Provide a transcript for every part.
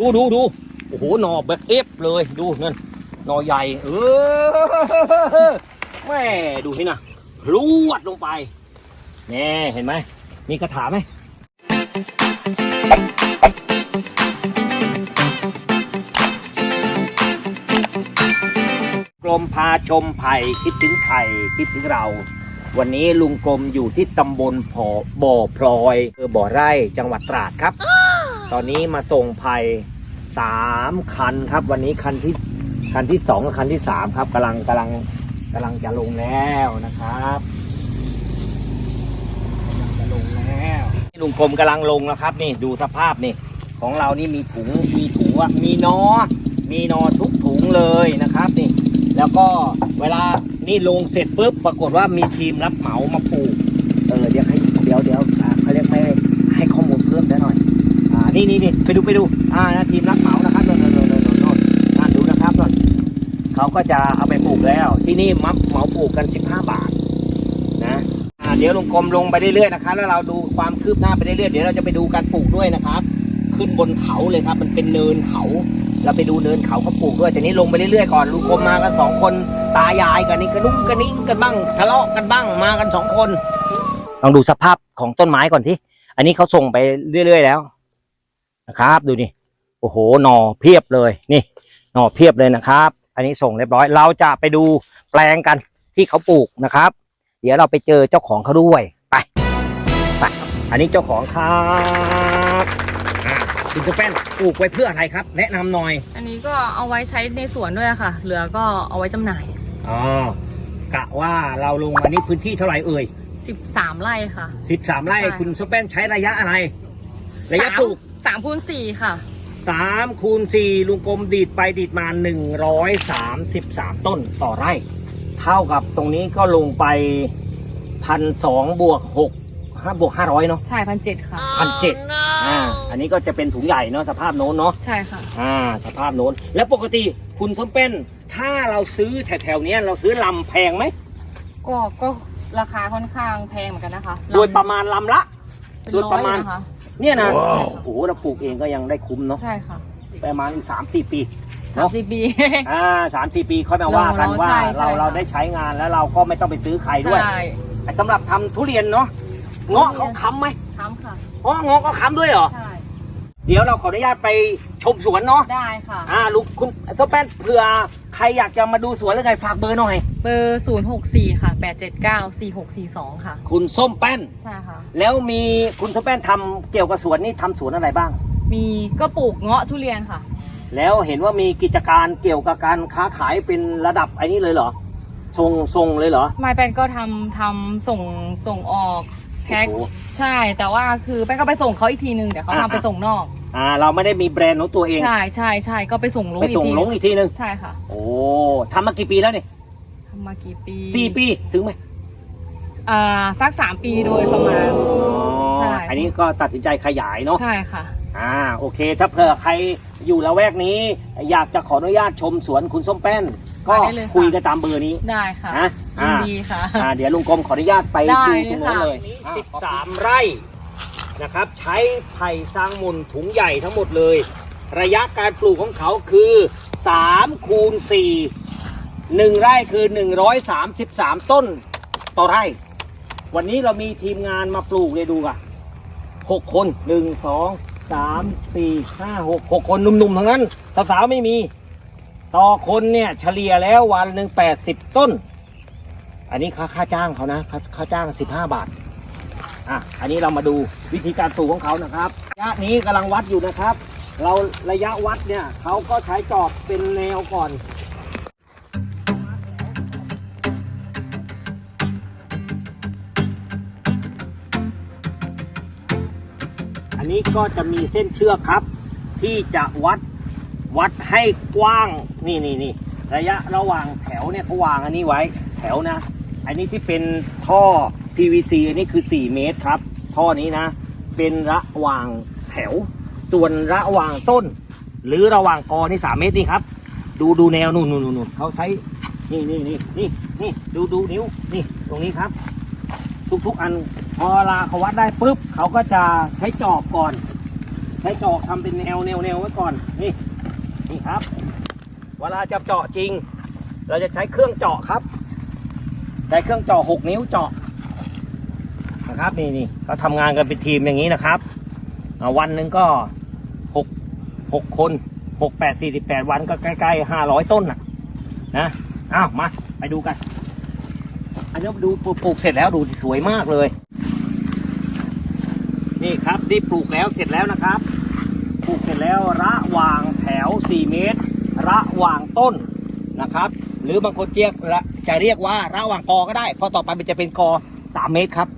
ดูดูดูโอ้โหหน่อเบ็กเอฟเลยดูนั่นหน่อใหญ่เออแม่ดูนี่นะรวดลงไปแน่เห็นไหมมีกระถาไหมกรมพาชมไผ่คิดถึงไผ่คิดถึงเรา วันนี้ลุงกรมอยู่ที่ตำบลพอบ่อพลอยอำเภอบ่อไร่จังหวัดตราดครับ ตอนนี้มาส่งไผ่สามคันครับ วันนี้คันที่คันที่สองกับคันที่สามครับกำลังกำลังกำลังจะลงแล้วนะครับกำลังจะลงแล้วนี่ลุงกรมกำลังลงแล้วครับ นี่ดูสภาพนี่ ของเรานี่มีถุงมีถุงมีนอมีนอทุกถุงเลยนะครับนี่ แล้วก็เวลานี่ลงเสร็จปุ๊บปรากฏว่ามีทีมรับเหมามาปลูกเออเดี๋ยวให้เดี๋ยวเดี๋ยว นี่นี่นี่ไปดูไปดู อ่านะทีมรับเหมานะครับโน่นโน่นโน่นโน่นโน่นโน่นอ่าดูนะครับโน่นเขาก็จะเอาไปปลูกแล้ว ที่นี่มักเหมาปลูกกัน 15 บาทนะอ่าเดี๋ยวลงกรมลงไปเรื่อยๆนะครับแล้วเราดูความคืบหน้าไปเรื่อยๆเดี๋ยวเราจะไปดูการปลูกด้วยนะครับ ขึ้นบนเขาเลยครับ มันเป็นเนินเขา เราไปดูเนินเขาเขาปลูกด้วยแต่นี้ลงไปเรื่อยๆก่อนลุงกรมมากันสองคนตายายกันนี่กระนุ้งกระนิ้งกันบ้างทะเลาะกันบ้างมากันสองคนลองดูสภาพของต้นไม้ก่อนที่อันนี้เขาส่งไปเรื่อย ๆ แล้ว นะครับ ดูนี่โอ้โหหน่อเพียบเลยนี่หน่อเพียบเลยนะครับ อันนี้ส่งเรียบร้อย เราจะไปดูแปลงกันที่เขาปลูกนะครับ เดี๋ยวเราไปเจอเจ้าของเขาด้วยไปไปอันนี้เจ้าของครับอะคุณเจะแป้นปลูกไว้เพื่ออะไรครับ แนะนำหน่อยอันนี้ก็เอาไว้ใช้ในสวนด้วยอะค่ะ เหลือก็เอาไว้จำหน่าย อ๋อกะว่าเราลงอันนี้พื้นที่เท่าไหร่เอ่ย13 ไร่ค่ะสิบสามไร่ใช่ คุณเจะแป้นใช้ระยะอะไร ระยะปลูก สามคูณสี่ค่ะ สามคูณสี่ลุงกรมดีดไปดีดมาหนึ่งร้อยสามสิบสามต้นต่อไร่ เท่ากับตรงนี้ก็ลงไปพันสองบวกหกห้าบวกห้าร้อยเนาะใช่พันเจ็ดค่ะ พันเจ็ดอ่า อันนี้ก็จะเป็นถุงใหญ่เนาะสภาพโน้นเนาะ ใช่ค่ะ อ่า สภาพโน้น แล้วปกติคุณส้มเป็นถ้าเราซื้อแถวๆเนี้ยเราซื้อลำแพงไหมก็ก็ราคาค่อนข้างแพงเหมือนกันนะคะโดยประมาณลำละเป็นโดยประมาณอยนะคะ เนี่ยนะว้าวโอ้โหเราปลูกเองก็ยังได้คุ้มเนาะใช่ค่ะประมาณสามสี่ปีสามสิบปี อ่าสามสี่ปีค่อยมาว่ากันเราว่า ใช่ใช่ เราเราค่ะได้ใช้งานแล้วเราก็ไม่ต้องไปซื้อใครด้วยใช่แต่สำหรับทำทุเรียนเนาะเงาะเขาค้ำไหมทำค่ะ อ๋อเงาะก็ค้ำด้วยเหรอ ใช่ เดี๋ยวเราขออนุญาตไปชมสวนเนาะได้ค่ะ อ่าลูกคุณสแปนเผื่อใครอยากจะมาดูสวนหรือไงฝากเบอร์หน่อยเบอร์ศูนย์หกสี่ค่ะแปดเจ็ดเก้าสี่หกสี่สองค่ะ คุณส้มแป้น ใช่ค่ะ แล้วมีคุณส้มแป้นทำเกี่ยวกับสวนนี่ทำสวนอะไรบ้าง มีก็ปลูกเงาะทุเรียนค่ะ แล้วเห็นว่ามีกิจการเกี่ยวกับการค้าขายเป็นระดับไอ้นี่เลยเหรอส่งส่งเลยเหรอ ไมแปนก็ทำทำส่งส่งออกแพ็คโอ้โหใช่ แต่ว่าคือแป้งก็ไปส่งเขาอีกทีนึงเดี๋ยวเขาอ่า ทำไปส่งนอก อ่า เราไม่ได้มีแบรนด์ของตัวเอง ใช่ใช่ใช่ก็ไปส่งลงไปอีกส่งทีลงอีกทีนึง ใช่ค่ะ โอ้ทำมากี่ปีแล้วเนี่ยทำ มากี่ปีสี่ปีถึงไหมอ่าสักสามปีโดยประมาณ ใช่ อันนี้ก็ตัดสินใจขยายเนาะใช่ค่ะ อ่าโอเค ถ้าเผื่อใครอยู่ละแวกนี้ อยากจะขออนุญาตชมสวนคุณส้มแป้น ก็มาได้เลยค่ะ คุยกันตามเบอร์นี้ได้ค่ะนะยินอ่า ดีค่ะ อ่าเดี๋ยวลุงกรมขออนุญาตไปได้ดูตรงโน้นเลย ค่ะเลยสิบสามไร่นะครับ ใช้ไผ่สร้างมุนถุงใหญ่ทั้งหมดเลย ระยะการปลูกของเขาคือ3คูณ4 หนึ่งไร่คือ133ต้นต่อไร่ วันนี้เรามีทีมงานมาปลูกเลยดูกันหกคนหนึ่งสองสามสี่ห้าหกหกคนหนุ่มๆทั้งนั้นสาวๆไม่มี ต่อคนเนี่ยเฉลี่ยแล้ววันหนึ่งแปดสิบต้น อันนี้ค่าค่าจ้างเขานะค่าค่าจ้างสิบห้าบาทอะอันนี้เรามาดูวิธีการปลูกของเขานะครับระยะนี้กำลังวัดอยู่นะครับ เราระยะวัดเนี่ยเขาก็ใช้จอบเป็นแนวก่อน นนี้ก็จะมีเส้นเชือกครับ ที่จะวัดวัดให้กว้างนี่นี่นี่ระยะระหว่างแถวเนี่ยเขาวางอันนี้ไว้แถวนะ อันนี้ที่เป็นท่อ PVC อันนี้คือ 4 เมตรครับ ท่อนี้นะ เป็นระหว่างแถว ส่วนระหว่างต้น หรือระหว่างกอนี่ 3 เมตรนี่ครับ ดูดูแนวนู่นนู่นนู่นเขาใช้นี่นี่นี่นี่นี่ดูดูนิ้วนี่ตรงนี้ครับ ทุกๆ อันพอเวลาเขาวัดได้ปุ๊บเขาก็จะใช้จอบก่อนพช้จอกทำเป็นแนวแนวแนวไว้ก่อนนี่นี่ครับ เวลาจะเจาะจริง เราจะใช้เครื่องเจาะครับใช้เครื่องเจาะหกนิ้วเจาะนะครับนี่นี่เขาทำงานกันเป็นทีมอย่างนี้นะครับวันหนึ่งก็หกหกคนหกแปดสี่สิบแปดวันก็ใกล้ๆห้าร้อยต้นน่ะนะอ้าวมาไปดูกัน อันนี้ดูปลูกปลูกเสร็จแล้วดูสวยมากเลย นี่ครับนี่ปลูกแล้วเสร็จแล้วนะครับ ปลูกเสร็จแล้วระหว่างแถว 4 เมตร ระหว่างต้นนะครับ หรือบางคนเรียกจะเรียกว่าระหว่างกอก็ได้ เพราะต่อไปมันจะเป็นกอ 3 เมตรครับ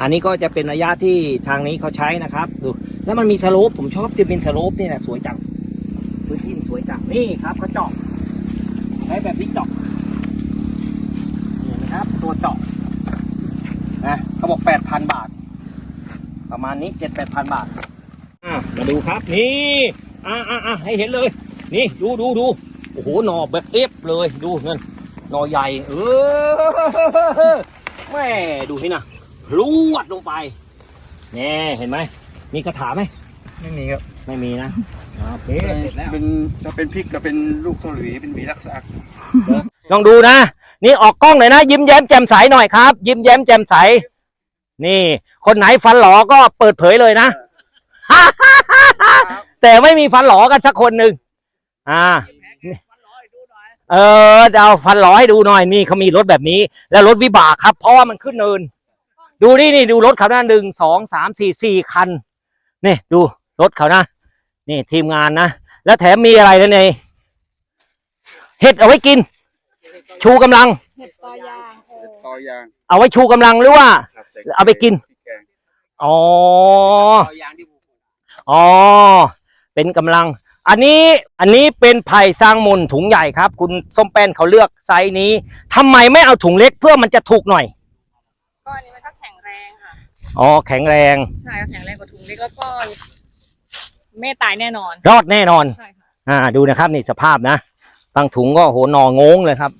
อันนี้ก็จะเป็นระยะที่ทางนี้เขาใช้นะครับดูแล้วมันมีสโลปผมชอบจะเป็นสโลปนี่แหละสวยจังพื้นที่สวยจังนี่ครับเขาเจาะใช้แบบนี้เจาะนี่นะครับ ตัวเจาะนะเขาบอก8,000บาท ประมาณนี้7-8,000บาทอะมาดูครับนี่อ่าอ่าอ่าให้เห็นเลย นี่ดูดูดูโอ้โหหน่อแบบเอฟเลยดูเงินหน่อใหญ่เออแม่ดูให้นะรวดลงไปแน่เห็นไหมมีคาถาไหมไม่มีครับไม่มีนะโอเคเสร็จแล้วเป็นจะเป็นพริกก็เป็นลูกต้นหวีเป็นหวีรักษาลองดูนะ นี่ออกกล้องเลยนะ ยิ้มแย้มแจ่มใสหน่อยครับ ยิ้มแย้มแจ่มใส นี่ คนไหนฟันหลอก็เปิดเผยเลยนะ แต่ไม่มีฟันหลอกันสักคนหนึ่งอ่า เออจะเอาฟันหลอให้ดูหน่อยนี่เขามีรถแบบนี้ แล้วรถวิบากครับ เพราะว่ามันขึ้นเนิน ดูนี่นี่ดูรถเขานะหนึ่งสองสามสี่สี่คันนี่ดูรถเขานะนี่ทีมงานนะแล้วแถมมีอะไรนะเนี่ยเห็ดเอาไว้กิน ชูกำลัง เห็ดตอยางเออต่อยางเอาไว้ชูกำลังหรือว่าเอาไปกิน พริแกงอ๋อต่อยางที่อ๋อ เป็นกำลัง อันนี้ อันนี้เป็นไผ่สร้างมนถุงใหญ่ครับ คุณส้มแป้นเขาเลือกไซส์นี้ทำไมไม่เอาถุงเล็กเพื่อมันจะถูกหน่อยก็อันนี้มันก็แข็งแรงค่ะ อ๋อ แข็งแรง ใช่ก็แข็งแรงกว่าถุงเล็กแล้วก็ไม่ตายแน่นอน รอดแน่นอน ใช่ค่ะ อ่า ดูนะครับนี่สภาพนะ บางถุงก็โหหนองงเลยครับ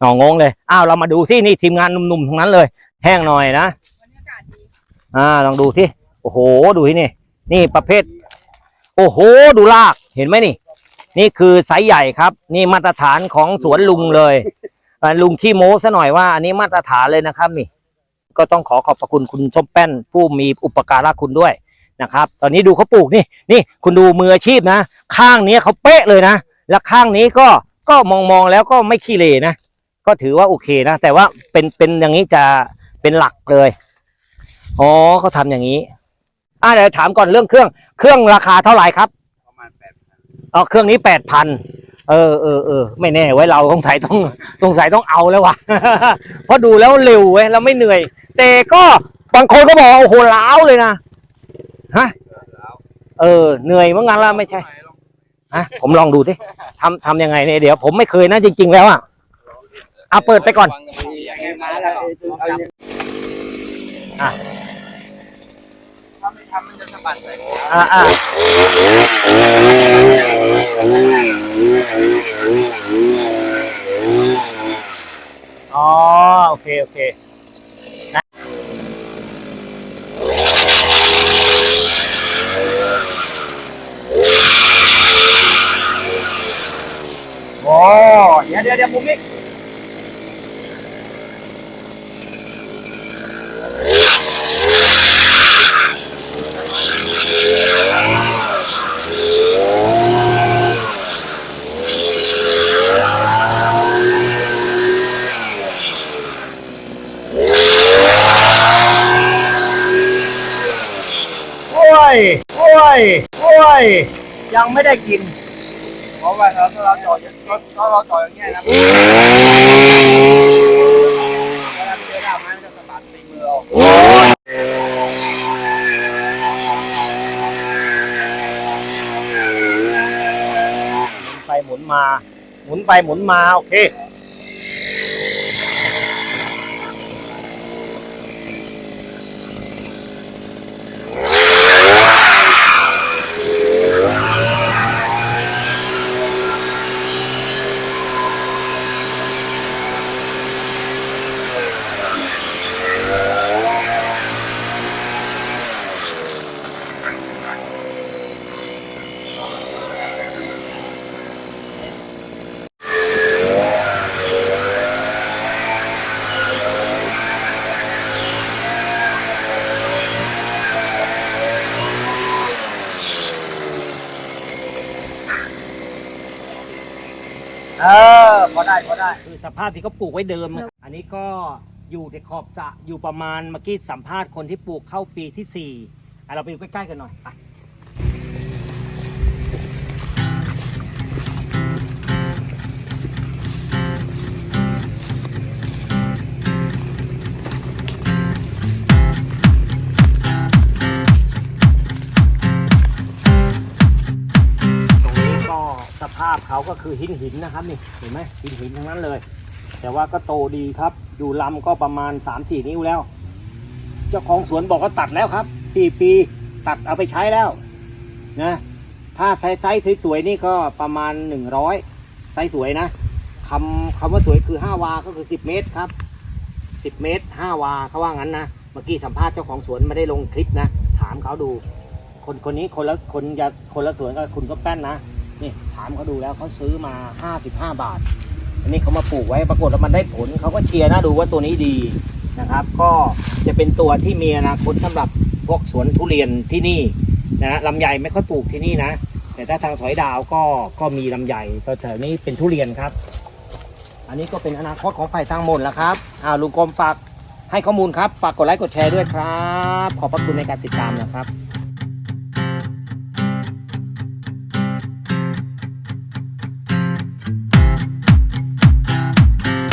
หนองงเลย อ้าวเรามาดูสินี่ทีมงานหนุ่มๆทั้งนั้นเลย แห้งหน่อยนะบรรยากาศดีอ่าลองดูสิโอ้โหดูที่นี่นี่ประเภท โอ้โห ดูลากเห็นไหมนี่ นี่คือไซส์ใหญ่ครับ นี่มาตรฐานของสวนลุงเลยลุงขี้โม้ซะหน่อยว่าอันนี้มาตรฐานเลยนะครับนี่ ก็ต้องขอขอบพระคุณคุณส้มแป้น ผู้มีอุปการะคุณด้วยนะครับ ตอนนี้ดูเขาปลูกนี่นี่คุณดูมืออาชีพนะ ข้างนี้เขาเป๊ะเลยนะ แล้วข้างนี้ก็ก็มองมองแล้วก็ไม่ขี้เหร่นะ ก็ถือว่าโอเคนะ แต่ว่าเป็นเป็นอย่างนี้จะเป็นหลักเลยอ๋อเขาทำอย่างนี้อ่าเดี๋ยวถามก่อนเรื่องเครื่อง เครื่องราคาเท่าไหร่ครับประมาณแปดอ๋อเครื่องนี้แปดพันเออเออเออไม่แน่ไว้เราสงสัยต้องสงสัยต้องเอาแล้ววะเพราะดูแล้วเร็วเว้ยเราไม่เหนื่อย แต่ก็บางคนก็บอกว่าโอ้โหล้าวเลยนะฮะเออเหนื่อยเมื่อไงานละไม่ใช่ฮะผมลองดูสิทำทำยังไงเนี่ยเดี๋ยวผมไม่เคยนะจริง ๆ แล้วอะ เอาเปิดไปก่อนอะถ้าไม่ทำมันจะสะบัดใส่หัวอ่าอ่าอ๋อโอเค โอเคโอ้เดี๋ยวเดี๋ยวเดี๋ยวมุมนี้โอ้ย โอ้ย โอ้ย ยังไม่ได้กิน เพราะว่าเราถ้าเราจ่ออย่างถ้าเราจ่ออย่างเงี้ยนะเวลาเจอหน้าไม้มันจะสะบัดตีมือเราหมุนไปหมุนมา หมุนไปหมุนมา โอเค สภาพที่เขาปลูกไว้เดิมอะอันนี้ก็อยู่ในขอบสระอยู่ประมาณเมื่อกี้สัมภาษณ์คนที่ปลูกเข้าปีที่สี่อะเราไปดูใกล้ๆกันหน่อย ภาพเขาก็คือหินหินนะครับนี่เห็นไหมหินหินทั้งนั้นเลย แต่ว่าก็โตดีครับ อยู่ลำก็ประมาณ3ามสี่นิ้วแล้ว เจ้าของสวนบอกว่าตัดแล้วครับสี่ปีตัดเอาไปใช้แล้วนะถ้าไซส์ไซส์สวยๆนี่ก็ประมาณ 100ไซส์สวยนะคำคำว่าสวยคือ 5 วา ก็คือ 10 เมตรครับ 10 เมตร 5 วาเขาว่างั้นนะเมื่อกี้สัมภาษณ์เจ้าของสวนไม่ได้ลงคลิปนะ ถามเขาดู คนคนนี้คนละคนจะคนละสวนกับคุณก็แป้นนะ นี่ถามเขาดูแล้วเขาซื้อมา 55 บาท อันนี้เขามาปลูกไว้ปรากฏว่ามันได้ผลเขาก็เชียร์นะดูว่าตัวนี้ดีนะครับ ก็จะเป็นตัวที่มีอนาคตสำหรับพวกสวนทุเรียนที่นี่นะลำไยไม่ค่อยปลูกที่นี่นะ แต่ถ้าทางสอยดาวก็ก็มีลำไยก็แถวนี้เป็นทุเรียนครับ อันนี้ก็เป็นอนาคตของฝ่ทางมดแล้วครับอ่าลุงกรมฝากให้ข้อมูลครับ ฝากกดไลค์กดแชร์ด้วยครับ ขอบพระคุณในการติดตามนะครับ